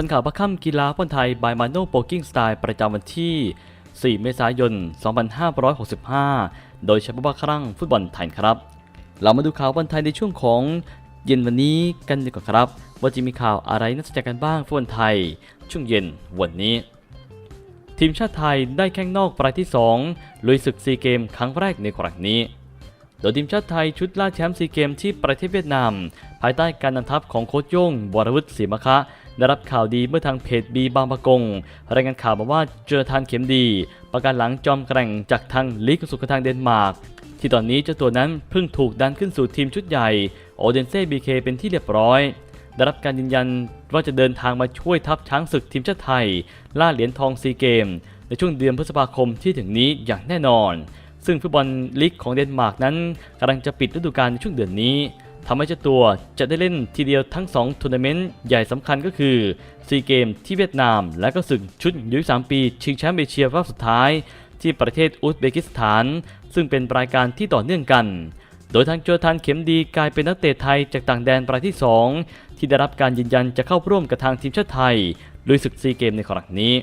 ทันข่าวประค่ำกีฬาฟุตบอลไทยบายมาโนโปกิ้งสไตล์ประจำวันที่ 4 เมษายน 2565 โดยเฉพาะครั้งฟุตบอลไทยครับ เรามาดูข่าวบอลไทยในช่วงของเย็นวันนี้กันดีกว่าครับ ว่าจะมีข่าวอะไรน่าสนใจกันบ้างฟุตบอลไทย ช่วงเย็นวันนี้ ทีมชาติไทยได้แข้งนอกรายที่ 2 ลุยศึกซีเกมครั้งแรกในครั้งนี้โดยทีมชาติไทยชุดล่าแชมป์ซีเกมที่ประเทศเวียดนาม ภายใต้การนำทัพของโค้ชโย่งวรวุฒิศรีมะคะ ได้รับข่าวดีเมื่อทางเพจบีบางประกงรายงานข่าวมาว่าเจอทานเข็มดี ประการหลังจอมแกร่งจากทางลีกสุขทางเดนมาร์กที่ตอนนี้เจ้าตัวนั้นเพิ่งถูกดันขึ้นสู่ทีมชุดใหญ่โอเดนเซ่บีเคเป็นที่เรียบร้อยได้รับการยืนยันว่าจะเดินทางมาช่วยทัพช้างศึกทีมชาติไทย ล่าเหรียญทองซีเกม ในช่วงเดือนพฤษภาคมที่ถึงนี้อย่างแน่นอน ซึ่งฟุตบอลลีกของเดนมาร์กนั้นกำลังจะปิดฤดูกาลในช่วงเดือนนี้ ทำให้เจ้าตัวจะได้เล่นทีเดียวทั้ง 2 ทัวร์นาเมนต์ใหญ่สำคัญก็คือซีเกมที่เวียดนาม และก็ศึกชุดยุย3ปี ชิงแชมป์เอเชียรอบสุดท้าย ที่ประเทศอุซเบกิสถาน ซึ่งเป็นรายการที่ต่อเนื่องกัน โดยทางโจทันเข็มดีกลายเป็นนักเตะไทยจากต่างแดนรายที่ 2 ที่ได้รับการยืนยันจะเข้าร่วมกับทางทีมชาติไทยลุยศึกซีเกมในครั้งนี้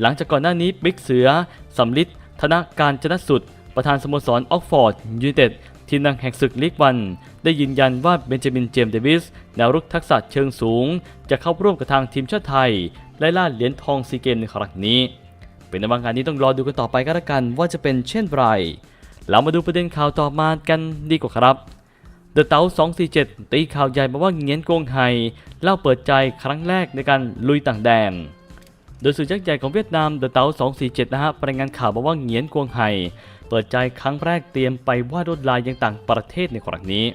หลังจากก่อนหน้านี้บิ๊กเสือสำลิดธนการจนะสุด ประธานสโมสรออกฟอร์ดยูไนเต็ด ทีมนักแห่งศึกลีกวัน ได้ยืนยันว่าเบนจามินเจมส์เดวิสแนวรุกทักษะเชิงสูง จะเข้าร่วมกับทางทีมชาติไทย และล่าเหรียญทองซีเกมในครั้งนี้ เป็นในบางงานนี้ต้องรอดูกันต่อไปก็แล้วกันว่าจะเป็นเช่นไรเรามาดูประเด็นข่าวต่อมากันดีกว่าครับเดอะเต๋า247 ตีข่าวใหญ่มาว่าเงียนโกงไฮเล่าเปิดใจครั้งแรกในการลุยต่างแดน โดยสื่อยักษ์ใหญ่ของเวียดนามเดอะเต๋า247 นะฮะรายงานข่าวมาว่าเงียนกวงไฮ เปิดใจครั้งแรกเตรียมไปวาดลวดลายยังต่างประเทศในครั้งนี้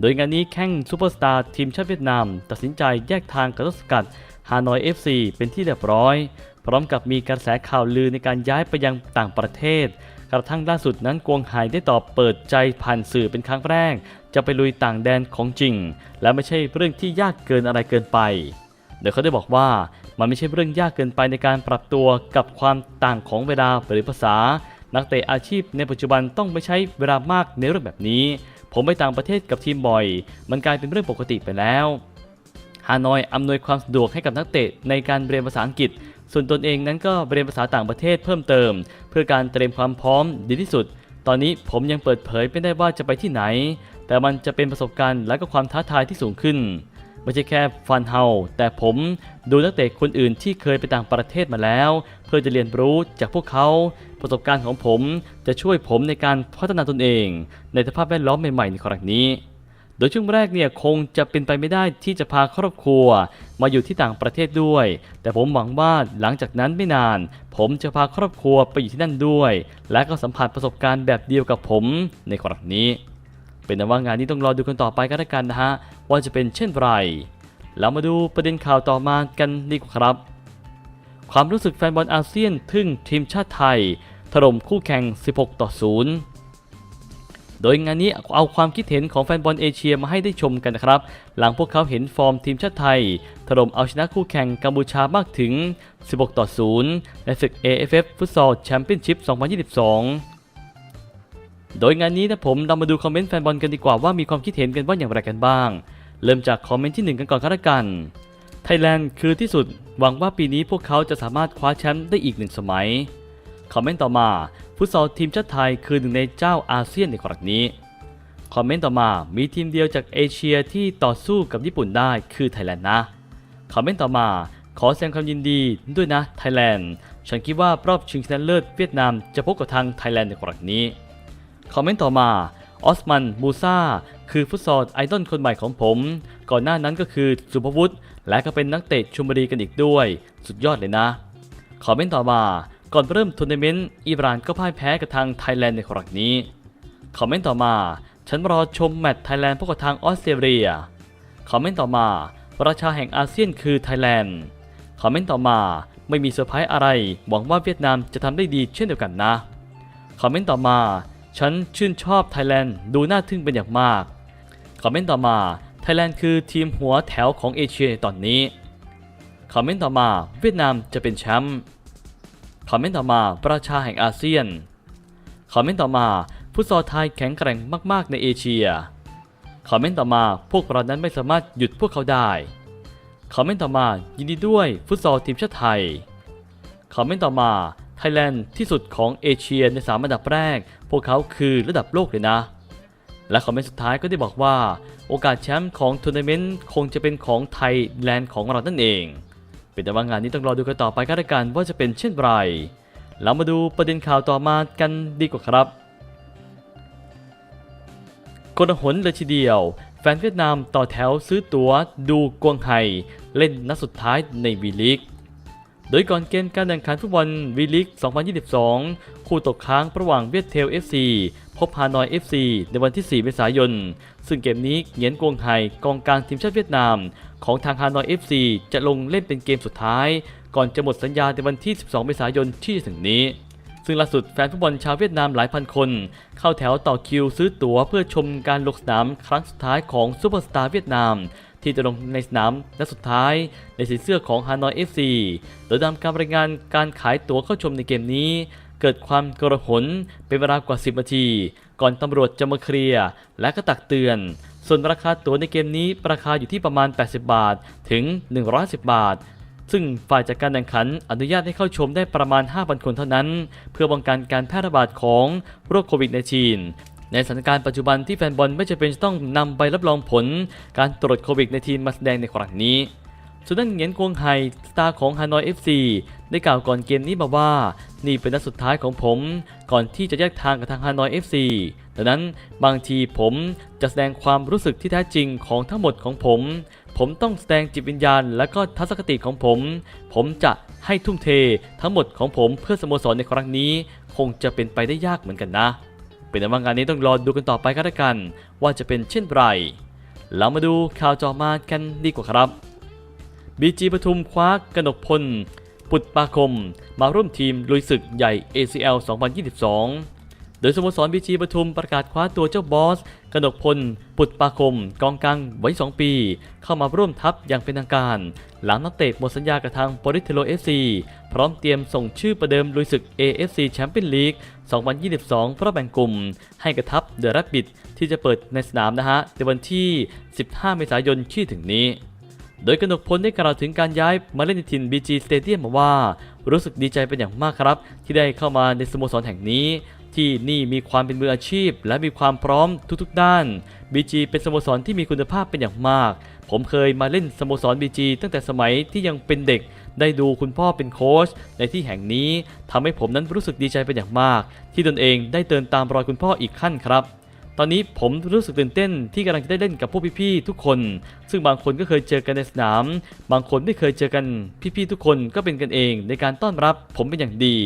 โดยงานนี้แข้งซูเปอร์สตาร์ทีมชาติเวียดนาม ตัดสินใจแยกทางกับต้นสกัดฮานอย FC เป็นที่เรียบร้อย พร้อมกับมีกระแสข่าวลือในการย้ายไปยังต่างประเทศ กระทั่งล่าสุดนั้นกวงไฮได้ตอบเปิดใจผ่านสื่อเป็นครั้งแรก จะไปลุยต่างแดนของจริง และไม่ใช่เรื่องที่ยากเกินอะไรเกินไปโดยเขาได้บอกว่ามันไม่ใช่เรื่องยากเกินไปในการปรับตัวกับความต่างของเวลาหรือภาษา นักเตะอาชีพในปัจจุบันต้องไม่ใช้เวลามากในเรื่องแบบนี้ ผมไปต่างประเทศกับทีมบ่อย มันกลายเป็นเรื่องปกติไปแล้วฮานอยอำนวยความสะดวกให้กับนักเตะในการเรียนภาษาอังกฤษ ส่วนตนเองนั้นก็เรียนภาษาต่างประเทศเพิ่มเติม เพื่อการเตรียมความพร้อมดีที่สุด ตอนนี้ผมยังเปิดเผยไม่ได้ว่าจะไปที่ไหน แต่มันจะเป็นประสบการณ์และก็ความท้าทายที่สูงขึ้น ไม่ใช่แค่ฟันเฮาแต่ผมดูนักเตะคนอื่นที่เคยไปต่างประเทศมาแล้ว เพื่อจะเรียนรู้จากพวกเขา ประสบการณ์ของผมจะช่วยผมในการพัฒนาตนเอง ในสภาพแวดล้อมใหม่ๆในครั้งนี้ โดยช่วงแรกเนี่ยคงจะเป็นไปไม่ได้ที่จะพาครอบครัว มาอยู่ที่ต่างประเทศด้วย แต่ผมหวังว่าหลังจากนั้นไม่นาน ผมจะพาครอบครัวไปอยู่ที่นั่นด้วย และก็สัมผัสประสบการณ์แบบเดียวกับผมในครั้งนี้ เป็นแต่ว่างานนี้ต้องรอดูกันต่อไปก็แล้วกันนะฮะว่าจะเป็นเช่นไรเรามาดูประเด็นข่าวต่อมากันดีกว่าครับ ความรู้สึกแฟนบอลอาเซียนทึ่งทีมชาติไทย ถล่มคู่แข่ง 16 ต่อ 0 โดยงานนี้เอาความคิดเห็นของแฟนบอลเอเชียมาให้ได้ชมกันนะครับ หลังพวกเขาเห็นฟอร์มทีมชาติไทย ถล่มเอาชนะคู่แข่งกัมพูชามากถึง 16 ต่อ 0 ในศึก AFF ฟุตซอลแชมเปี้ยนชิพ 2022 โดยงานนี้นะผมเรามาดูคอมเมนต์แฟนบอลกันดีกว่าว่ามีความคิดเห็นกันว่าอย่างไรกันบ้าง เริ่มจากคอมเมนต์ที่ 1 กันก่อนก็แล้วกัน ไทยแลนด์คือที่สุด หวังว่าปีนี้พวกเขาจะสามารถคว้าแชมป์ได้อีกหนึ่งสมัย คอมเมนต์ต่อมา ฟุตซอลทีมชาติไทยคือหนึ่งในเจ้าอาเซียนในครั้งนี้ คอมเมนต์ต่อมา มีทีมเดียวจากเอเชียที่ต่อสู้กับญี่ปุ่นได้คือไทยแลนด์นะ คอมเมนต์ต่อมา ขอแสดงความยินดีด้วยนะไทยแลนด์ ฉันคิดว่ารอบชิงชนะเลิศเวียดนามจะพบกับทางไทยแลนด์ในครั้งนี้ คอมเมนต์ต่อมาออสมันมูซาคือฟุตซอลไอดอลคนใหม่ของผม ก่อนหน้านั้นก็คือสุภวุฒิและก็เป็นนักเตะชุมบุรีกันอีกด้วย สุดยอดเลยนะ คอมเมนต์ต่อมาก่อนเริ่มทัวร์นาเมนต์อิหร่านก็พ่ายแพ้กับทางไทยแลนด์ในครั้งนี้ คอมเมนต์ต่อมา ฉันรอชมแมตช์ไทยแลนด์พบกับทางออสเตรเลีย คอมเมนต์ต่อมา ประชาแห่งอาเซียนคือไทยแลนด์ คอมเมนต์ต่อมาไม่มีเซอร์ไพรส์อะไร หวังว่าเวียดนามจะทำได้ดีเช่นเดียวกันนะ คอมเมนต์ต่อมา ฉันชื่นชอบไทยแลนด์ดูน่าทึ่งเป็นอย่างมาก คอมเมนต์ต่อมา ไทยแลนด์คือทีมหัวแถวของเอเชียตอนนี้ คอมเมนต์ต่อมา เวียดนามจะเป็นแชมป์ คอมเมนต์ต่อมาประชาแห่งอาเซียน คอมเมนต์ต่อมาฟุตซอลไทยแข็งแกร่งมาก ๆ ในเอเชีย คอมเมนต์ต่อมาพวกเรานั้นไม่สามารถหยุดพวกเขาได้ คอมเมนต์ต่อมายินดีด้วยฟุตซอลทีมชาติไทย คอมเมนต์ต่อมา ไทยแลนด์ที่สุดของเอเชียในสามอันดับแรก พวกเขาคือระดับโลกเลยนะ และคอมเมนต์สุดท้ายก็ได้บอกว่า โอกาสแชมป์ของทัวร์นาเมนต์คงจะเป็นของไทยแลนด์ของเรานั่นเอง เป็นแต่ว่างานนี้ต้องรอดูกันต่อไปกันละกันว่าจะเป็นเช่นไรเรามาดูประเด็นข่าวต่อมากันดีกว่าครับกลหนเลยทีเดียว แฟนเวียดนามต่อแถวซื้อตั๋วดูกวงไฮเล่นนัดสุดท้ายในวีลีก โดยก่อนเกมการแข่งขันฟุตบอลวีลีก2022 คู่ตกค้างระหว่างเวียดเทล FC พบฮานอย FC ในวันที่ 4 เมษายน ซึ่งเกมนี้เหงียนกวงไฮกองกลางทีมชาติเวียดนาม ของทางฮานอย FC จะลงเล่นเป็นเกมสุดท้าย ก่อนจะหมดสัญญาในวันที่ 12 เมษายนที่ถึงนี้ ซึ่งล่าสุดแฟนฟุตบอลชาวเวียดนามหลายพันคน เข้าแถวต่อคิวซื้อตั๋วเพื่อชมการลงสนามครั้งสุดท้ายของซูเปอร์สตาร์เวียดนาม ที่จะลงในสนามนัดสุดท้ายในสีเสื้อของฮานอย FC โดยตามการรายงานการขายตั๋วเข้าชมในเกมนี้ เกิดความกระหนเป็นเวลากว่า 10 นาที ก่อนตำรวจจะมาเคลียร์และก็ตักเตือน ส่วนราคาตั๋วในเกมนี้ราคาอยู่ที่ประมาณ 80 บาทถึง 110 บาทซึ่งฝ่ายจัดการแข่งขันอนุญาตให้เข้าชมได้ประมาณ 5,000 คนเท่านั้น เพื่อป้องกันการแพร่ระบาดของโรคโควิด -19 ในสถานการณ์ปัจจุบันที่แฟนบอลไม่จำเป็นต้องนำใบรับรองผล การตรวจโควิด -19 มมาแสดงในครั้งนี้ส่วนด้านเหงียนกวงไฮสตาร์ของฮานอย FC ได้กล่าวก่อนเกมนี้มาว่า นี่เป็นนัดสุดท้ายของผม ก่อนที่จะแยกทางกับทางฮานอย FC ดังนั้นบางทีผมจะแสดงความรู้สึกที่แท้จริงของทั้งหมดของผม ผมต้องแสดงจิตวิญญาณ และก็ทัศนคติของผม ผมจะให้ทุ่มเททั้งหมดของผมเพื่อสโมสรในครั้งนี้ คงจะเป็นไปได้ยากเหมือนกันนะ เป็นว่างานนี้ต้องรอดูกันต่อไปก็แล้วกัน ว่าจะเป็นเช่นไรเรามาดูข่าวจอมากันดีกว่าครับบีจีปทุมคว้ากนกพล ปุตปาคม มาร่วมทีมลุยศึกใหญ่ ACL 2022 โดยสโมสรบีจีปทุมประกาศคว้าตัวเจ้าบอส กนกพล ปุตปาคม กองกลางไว้ 2 ปี เข้ามาร่วมทัพอย่างเป็นทางการ หลังนักเตะหมดสัญญากับทางโปริเทโล FC พร้อมเตรียมส่งชื่อประเดิมลุยศึก AFC แชมเปี้ยนลีก 2022 เพราะแบ่งกลุ่ม ให้กระทับเดอะรับบิดที่จะเปิดในสนามนะฮะในวันที่ 15 เมษายนที่ถึงนี้โดยกนกพลได้กล่าวถึงการย้ายมาเล่นในถิ่น BG Stadium มาว่า รู้สึกดีใจเป็นอย่างมากครับ ที่ได้เข้ามาในสโมสรแห่งนี้ ที่นี่มีความเป็นมืออาชีพ และมีความพร้อมทุกๆด้าน BG เป็นสโมสรที่มีคุณภาพเป็นอย่างมาก ผมเคยมาเล่นสโมสร BG ตั้งแต่สมัยที่ยังเป็นเด็ก ได้ดูคุณพ่อเป็นโค้ชในที่แห่งนี้ทำให้ผมนั้นรู้สึกดีใจเป็นอย่างมาก ที่ตนเองได้เดินตามรอยคุณพ่ออีกขั้นครับตอนนี้ผมรู้สึกตื่นเต้นที่กำลังจะได้เล่นกับพวกพี่ๆทุกคน ซึ่งบางคนก็เคยเจอกันในสนาม บางคนไม่เคยเจอกัน พี่ๆทุกคนก็เป็นกันเองในการต้อนรับผมเป็นอย่างดี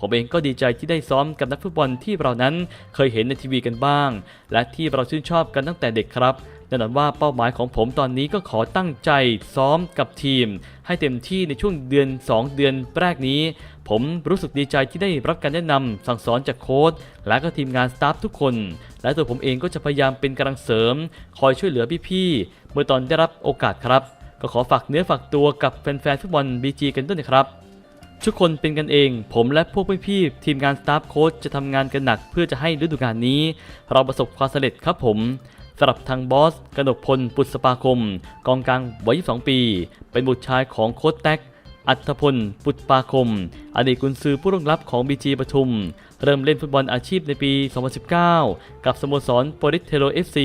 ผมเองก็ดีใจที่ได้ซ้อมกับนักฟุตบอลที่เรานั้นเคยเห็นในทีวีกันบ้าง และที่เราชื่นชอบกันตั้งแต่เด็กครับแน่นอนว่าเป้าหมายของผมตอนนี้ก็ขอตั้งใจซ้อมกับทีม ให้เต็มที่ในช่วงเดือน 2 เดือนแรกนี้ ผมรู้สึกดีใจที่ได้รับการแนะนำสั่งสอนจากโค้ชและก็ทีมงานสตาฟทุกคน และตัวผมเองก็จะพยายามเป็นกำลังเสริม คอยช่วยเหลือพี่ๆเมื่อตอนได้รับโอกาสครับ ก็ขอฝากเนื้อฝากตัวกับแฟนๆฟุตบอล BG กันด้วยนะครับ ทุกคนเป็นกันเอง ผมและพวกพี่ๆทีมงานสตาฟโค้ชจะทำงานกันหนักเพื่อจะให้ฤดูกาลนี้ เราประสบความสำเร็จครับผมสำหรับทางบอสกนกพลปุตสปาคม กองกลางวัย 22 ปี เป็นบุตรชายของโค้ชแท็ก อัธพล ปุตปาคม อดีตกุนซือผู้ร่วงลับของบีจีปทุม เริ่มเล่นฟุตบอลอาชีพในปี 2019 กับสโมสรโปริสเทโล FC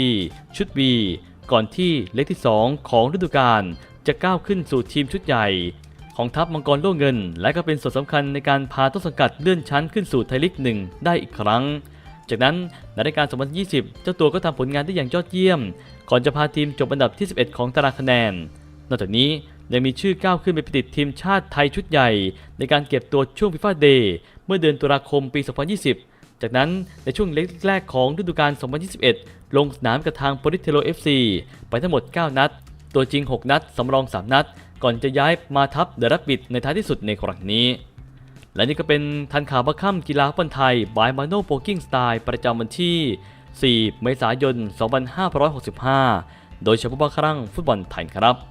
ชุด V ก่อนที่เล็กที่ 2 ของฤดูกาลจะก้าวขึ้นสู่ทีมชุดใหญ่ ของทัพมังกรโล่เงิน และก็เป็นส่วนสำคัญในการพาต้นสังกัดเลื่อนชั้นขึ้นสู่ไทยลีกหนึ่งได้อีกครั้ง จากนั้นในรายการ 2020 เจ้าตัวก็ทำผลงานได้อย่างยอดเยี่ยม ก่อนจะพาทีมจบอันดับที่ 11 ของตารางคะแนน นอกจากนี้ยังมีชื่อก้าวขึ้นไปติดทีมชาติไทยชุดใหญ่ ในการเก็บตัวช่วงฟิฟาเดย์เมื่อเดือนตุลาคมปี 2020 จากนั้นในช่วงเล็กแรกของฤดูกาล 2021 ลงสนามกับทางโปริเทโล FC ไปทั้งหมด 9 นัด ตัวจริง 6 นัด สำรอง 3 นัด ก่อนจะย้ายมาทับเดรับบิดในท้ายที่สุดในครั้งนี้ และนี่ก็เป็นทันข่าวบัคค่ำกีฬาฟุตบอลไทยบายมาโนโปกิ้งสไตล์ประจำวันที่ 4 เมษายน 2565 โดยเฉพาะบัคครั้งฟุตบอลไทยครับ